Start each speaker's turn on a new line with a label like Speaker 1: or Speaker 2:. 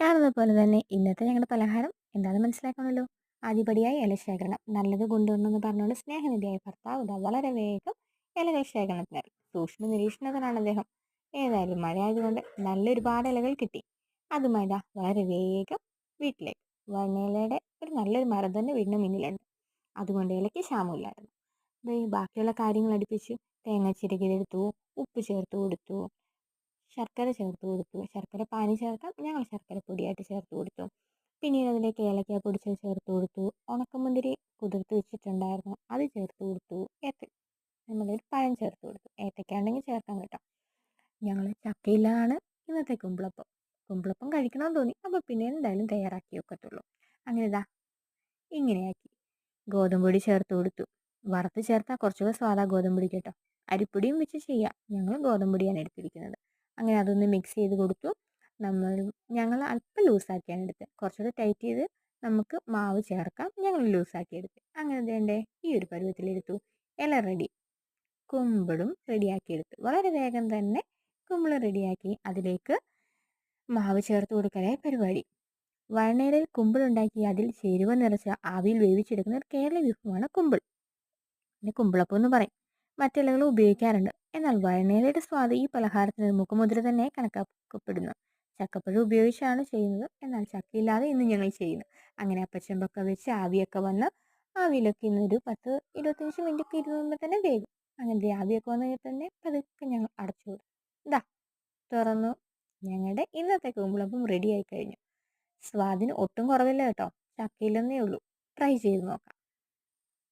Speaker 1: കാണുന്നത് പോലെ തന്നെ ഇന്നത്തെ ഞങ്ങളുടെ പലഹാരം എന്താണെന്ന് മനസ്സിലാക്കണമല്ലോ ആദ്യപടിയായി ഇല ശേഖരണം. നല്ലത് കൊണ്ടുവരണമെന്ന് പറഞ്ഞുകൊണ്ട് സ്നേഹനിധിയായ ഭർത്താവ് വളരെ വേഗം ഇലകൾ ശേഖരണത്തിനായി സൂക്ഷ്മ നിരീക്ഷണത്തിനാണ് അദ്ദേഹം. ഏതായാലും മഴ ആയതുകൊണ്ട് നല്ലൊരുപാട് ഇലകൾ കിട്ടി. അതുമായി വളരെ വേഗം വീട്ടിലേക്ക്. വണ്ണയിലയുടെ ഒരു നല്ലൊരു മരം തന്നെ വീടിന് മുന്നിലുണ്ട്. അതുകൊണ്ട് ഇലയ്ക്ക് ക്ഷാമമില്ലായിരുന്നു. ബാക്കിയുള്ള കാര്യങ്ങൾ അടുപ്പിച്ചു തേങ്ങ ചിരകിലെടുത്തു ഉപ്പ് ചേർത്ത് കൊടുത്തു. ശർക്കര ചേർത്ത് കൊടുത്തു. ശർക്കര പാനി ചേർക്കാം ഞങ്ങൾ ശർക്കര പൊടിയായിട്ട് ചേർത്ത് കൊടുത്തു. പിന്നീട് അതിലേക്ക് ഏലക്ക പൊടിച്ചത് ചേർത്ത് കൊടുത്തു. ഉണക്കമുന്തിരി കുതിർത്ത് വെച്ചിട്ടുണ്ടായിരുന്നു അത് ചേർത്ത് കൊടുത്തു. ഏത്ത നമ്മളൊരു പഴം ചേർത്ത് കൊടുത്തു. ഏത്തക്ക ഉണ്ടെങ്കിൽ ചേർക്കാൻ കേട്ടോ. ഞങ്ങൾ ചക്കയിലാണ് ഇന്നത്തെ കുമ്പിളപ്പം. കുമ്പിളപ്പം കഴിക്കണമെന്ന് തോന്നി. അപ്പോൾ പിന്നെ എന്തായാലും തയ്യാറാക്കി ഒക്കത്തുള്ളൂ അങ്ങനെ ഇതാ ഇങ്ങനെയാക്കി. ഗോതമ്പ് പൊടി ചേർത്ത് കൊടുത്തു. വറുത്ത് ചേർത്താൽ കുറച്ചുകൂടെ സ്വാദാ ഗോതമ്പ് പൊടി കേട്ടോ. അരിപ്പൊടിയും വെച്ച് ചെയ്യാം. ഞങ്ങൾ ഗോതമ്പ് പൊടിയാണ് എടുത്തിരിക്കുന്നത്. അങ്ങനെ അതൊന്ന് മിക്സ് ചെയ്ത് കൊടുത്തു. നമ്മൾ ഞങ്ങൾ അല്പം ലൂസാക്കിയാണ് എടുത്തത്. കുറച്ചുകൂടെ ടൈറ്റ് ചെയ്ത് നമുക്ക് മാവ് ചേർക്കാം. ഞങ്ങൾ ലൂസാക്കി എടുത്ത്. അങ്ങനെ വേണ്ടേ ഈ ഒരു പരുവത്തിലെടുത്തു. ഇല റെഡി കുമ്പിളും റെഡിയാക്കി എടുത്തു. വളരെ വേഗം തന്നെ കുമ്പിൾ റെഡിയാക്കി അതിലേക്ക് മാവ് ചേർത്ത് കൊടുക്കലായ പരിപാടി. വഴണയിലയിൽ കുമ്പിളുണ്ടാക്കി അതിൽ ചേരുവ നിറച്ച് ആവിയിൽ വേവിച്ചെടുക്കുന്ന ഒരു കേരള വിഭവമാണ് കുമ്പിൾ പിന്നെ കുമ്പിളപ്പം എന്ന് പറയും. മറ്റിലകളും ഉപയോഗിക്കാറുണ്ട്. എന്നാൽ വഴണയിലയുടെ സ്വാദ് ഈ പലഹാരത്തിന് മുഖമുദ്ര തന്നെ കണക്കാക്കപ്പെടുന്നു. ചക്കപ്പഴം ഉപയോഗിച്ചാണ് ചെയ്യുന്നത്. എന്നാൽ ചക്കയില്ലാതെ ഇന്ന് ഞങ്ങൾ ചെയ്യുന്നു. അങ്ങനെ അപ്പച്ചമ്പൊക്കെ വെച്ച് ആവിയൊക്കെ വന്ന് ആവിയിലൊക്കെ ഇന്നൊരു പത്ത് ഇരുപത്തഞ്ച് മിനിറ്റ് ഒക്കെ ഇരുന്നുമ്പോൾ തന്നെ വേഗം അങ്ങനെ ആവിയൊക്കെ വന്നു തന്നെ പതുക്കെ ഞങ്ങൾ അടച്ചു കൊടുത്തു ഇതാ തുറന്നു. ഞങ്ങളുടെ ഇന്നത്തെ കുമ്പളപ്പം റെഡി ആയി കഴിഞ്ഞു. സ്വാദിന് ഒട്ടും കുറവില്ല കേട്ടോ. ചക്കയില്ലെന്നേ ഉള്ളൂ. ട്രൈ ചെയ്ത് നോക്കാം.